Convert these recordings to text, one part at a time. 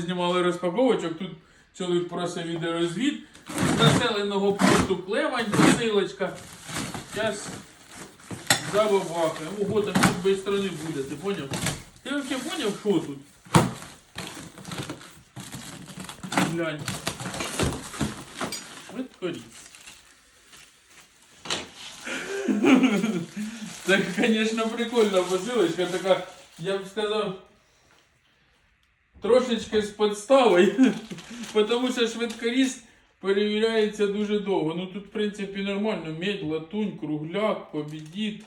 Знімали розпаковочок, тут чоловік просив відеорозвід з населеного пункту Клевань, посилочка. Зараз забабахаємо. Ого, там тут без сторони буде, ти поняв? Ти взагалі поняв, що тут? Глянь. Швидкоріс. Це, звісно, прикольна посилочка, така, я б сказав, трошечки з підставою, тому що швидкоріз перевіряється дуже довго. Ну тут, в принципі, нормально. Медь, латунь, кругляк, побідіт,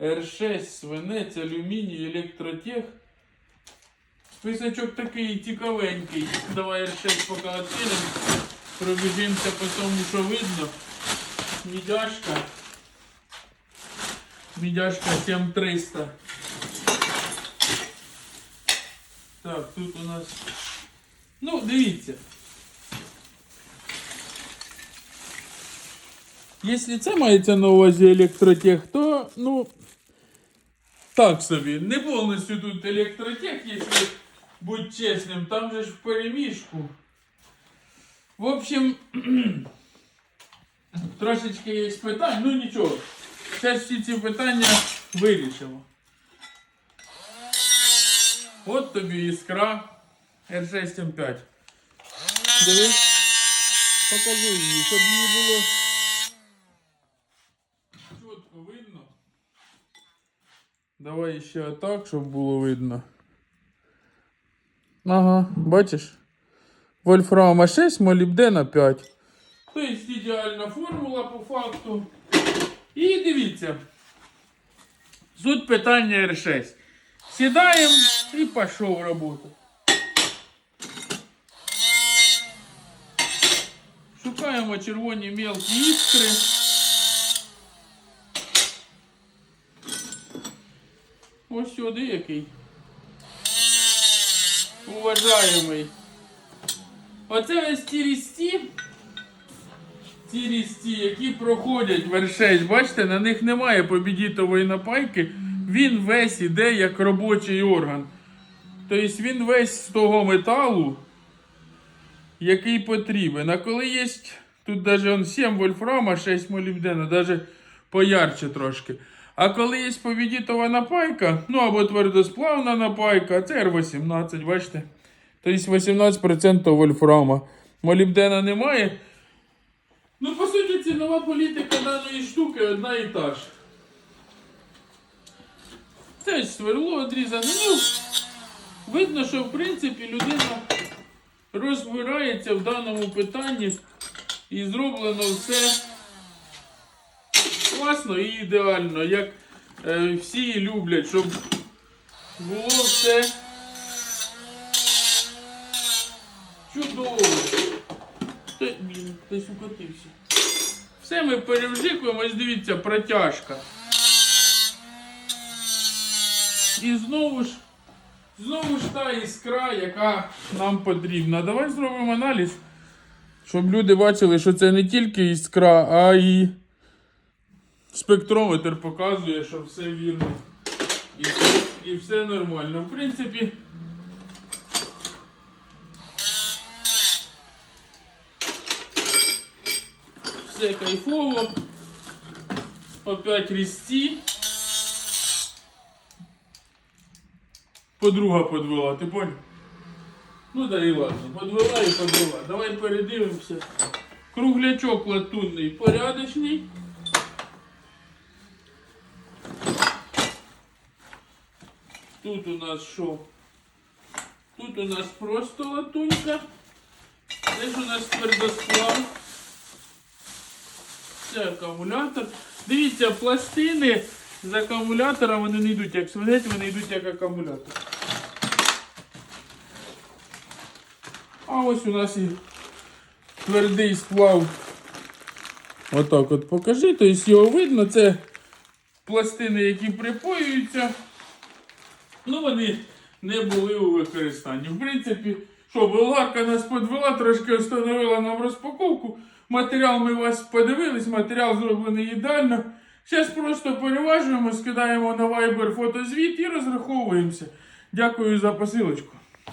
Р6, свинець, алюміній, електротех. Списочок такий цікавенький. Давай R6 поки відкинемо. Пробіжимося по тому, що видно. Мідяшка. Мідяшка 7300. Так, тут у нас. Ну, дивіться. Якщо це мається на увазі електротех, то, ну, так собі. Не повністю тут електротех, якщо бути чесним, там же ж в перемішку. В общем, трошечки є питань, ну нічого. Зараз всі ці питання вирішимо. От тобі іскра R6M5. Дивись. Покажи її, щоб її було чітко видно. Давай ще так, щоб було видно. Ага, бачиш? Вольфрама 6, молібдена 5. Тобто ідеальна формула по факту. І дивіться. Суть питання R6. Сідаємо і пішов роботу. Шукаємо червоні мелкі іскри. Ось сюди який. Уважаємий. Оце ось ті різці, ті різці, які проходять в R6, бачите, на них немає побідітової напайки. Він весь іде як робочий орган. Тобто він весь з того металу, який потрібен. А коли є тут навіть он 7 вольфрама, 6 молібдена, навіть поярче трошки. А коли є повідітова напайка, ну або твердосплавна напайка, це R18, бачите? Тобто 18% вольфрама. Молібдена немає. Ну, по суті, цінова політика даної штуки одна і та ж. Це ж сверло одрізане. Ну, видно, що в принципі людина розбирається в даному питанні і зроблено все класно і ідеально, як е, всі люблять, щоб було все чудово. Та, блін, десь укотився. Все ми перевжикуємо, ось дивіться, протяжка. І знову ж, знову ж та іскра, яка нам потрібна. Давай зробимо аналіз, щоб люди бачили, що це не тільки іскра, а і спектрометр показує, що все вірно. І, і все нормально. В принципі. Все кайфово. Опять різці. Подруга подвела, ти понял? Ну да і ладно, подвела і подвела. Давай передивимося. Круглячок латунний порядочний. Тут у нас що? Тут у нас просто латунька. Десь у нас твердосплав. Це акумулятор. Дивіться, пластини з акумулятора вони не йдуть як свинець, вони йдуть як акумулятор. А ось у нас і твердий сплав. Отак от покажи, тобто його видно, це пластини, які припоюються. Ну, вони не були у використанні. В принципі, що, болгарка нас подвела, трошки встановила нам розпаковку. Матеріал ми вас подивились, матеріал зроблений ідеально. Зараз просто переважуємо, скидаємо на Viber фотозвіт і розраховуємося. Дякую за посилочку.